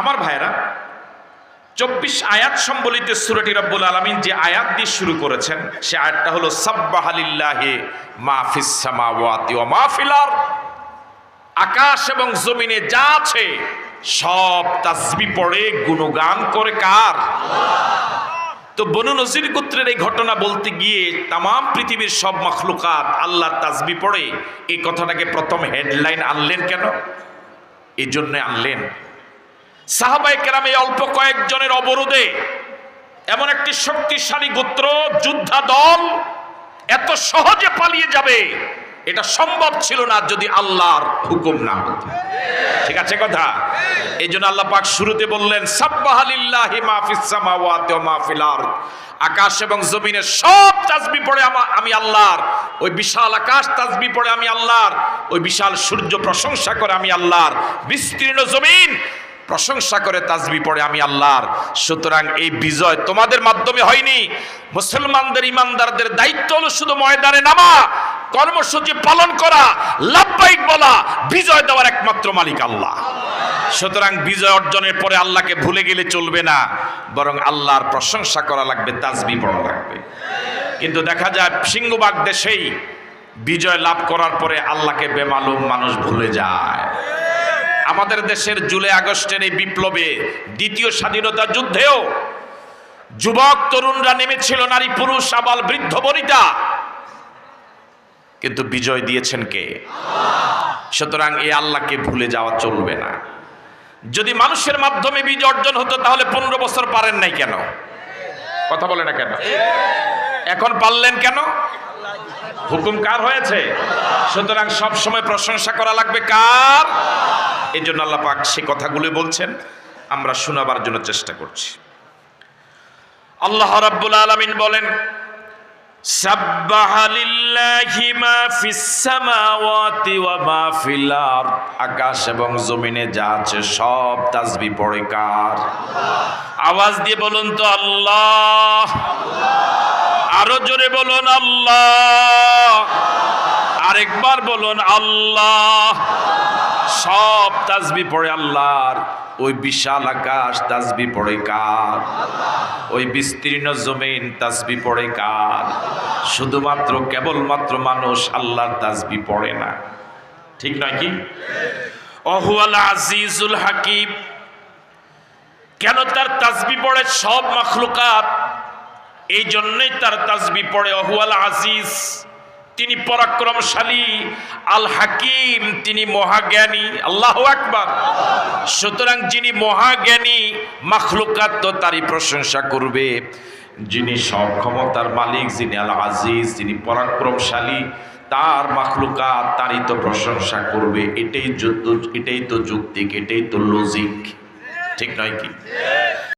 আমার ভাইরা চব্বিশ আয়াত সম্বলিত সুরটি রব্বুল আলমিন যে আয়াত দিয়ে শুরু করেছেন, সে আয়াতটা হলো সাব্বাহালিল্লাহে মাহফিস সামাওয়াতি ওয়া মাহফিলার আকাশ এবং জমিনে যা আছে, সব তাসবি পড়ে, গুণগান করে কার? তো বনু নজির গোত্রের এই ঘটনা বলতে গিয়ে তাম পৃথিবীর সব মখলুকাত আল্লাহর তাসবি পড়ে, এই কথাটাকে প্রথম হেডলাইন আনলেন কেন? এই জন্য আনলেন। সাহাবাই কেরামে অল্প কয়েকজনের অবরোধে এমন একটি শক্তিশালী গোত্র যোদ্ধা দল এত সহজে পালিয়ে যাবে, এটা সম্ভব ছিল না যদি আল্লাহর হুকুম না ঠিক আছে কথা? এই জন্য আল্লাহ পাক শুরুতে বললেন, সাব্বাহালিল্লাহি মাহফিস সামাওয়াতি ওয়া মাহফিল আকাশ এবং জমিনের সব তাসবিহ পড়ে আমা- আমি আল্লাহর। ওই বিশাল আকাশ তাসবিহ পড়ে আমি আল্লাহর। ওই বিশাল সূর্য প্রশংসা করে আমি আল্লাহর। বিস্তীর্ণ জমিন প্রশংসা করে তাজবি পড়ে আমি আল্লাহর। সুতরাং এই বিজয় তোমাদের মাধ্যমে হয়নি। মুসলমানদের, ইমানদারদের দায়িত্ব হলো শুধু ময়দানে নামা, কর্মসূচি পালন করা, লাভবাহিক বলা, বিজয় দেওয়ার একমাত্র মালিক আল্লাহ। সুতরাং বিজয় অর্জনের পরে আল্লাহকে ভুলে গেলে চলবে না, বরং আল্লাহর প্রশংসা করা লাগবে, তাজবি পড়া লাগবে। কিন্তু দেখা যায় সিংহবাগ দেশেই বিজয় লাভ করার পরে আল্লাহকে বেমালুম মানুষ ভুলে যায়। আমাদের দেশের জুলাই আগস্টের এই বিপ্লবে দ্বিতীয় স্বাধীনতা যুদ্ধেও যুবক, তরুণরা নেমেছিল, নারী, পুরুষ, আবাল, বৃদ্ধ, বনিতা। কিন্তু বিজয় দিয়েছেন কে? সুতরাং এই আল্লাহকে ভুলে যাওয়া চলবে না। যদি মানুষের মাধ্যমে বীজ অর্জন হতো, তাহলে পনেরো বছর পারেন নাই কেন? কথা বলে না কেন? এখন পারলেন কেন? হুকুম কার হয়েছে? সুতরাং সব সময় প্রশংসা করা লাগবে কার? এই জন্য আল্লাহ পাক সে কথাগুলো বলছেন, আমরা শোনাবার জন্য চেষ্টা করছি। আল্লাহ রাব্বুল আলামিন বলেন আকাশ এবং জমিনে যা আছে সব তাসবিহ পড়ে কার? আওয়াজ দিয়ে বলুন তো আল্লাহ। আরও জোরে বলুন আল্লাহ। আরেকবার বলুন আল্লাহ। সব তাজবি পড়ে আল্লাহর, ওই বিশাল আকাশ তাজবি পড়ে কার? ওই বিস্তীর্ণ জমিন তাজবি পড়ে কার? শুধুমাত্র কেবলমাত্র মানুষ আল্লাহর তাজবি পড়ে না। ঠিক নয় কি? আজিজুল হাকিম, কেন তার তাজবি পড়ে সব মখলুকাত? এই জন্যই তার তাজবি পড়ে অহুয়াল আজিজ। তিনি পরাক্রমশালী, আল হাকিম, তিনি মহাজ্ঞানী, আল্লাহ আকবার। সুতরাং যিনি মহাজ্ঞানী, মাখলুকাত তো তারই প্রশংসা করবে। যিনি সব ক্ষমতার মালিক, যিনি আল আজিজ, যিনি পরাক্রমশালী, তার মাখলুকাত তারই তো প্রশংসা করবে। এটাই এটাই তো যৌক্তিক, এটাই তো লজিক ঠিক নয় কি?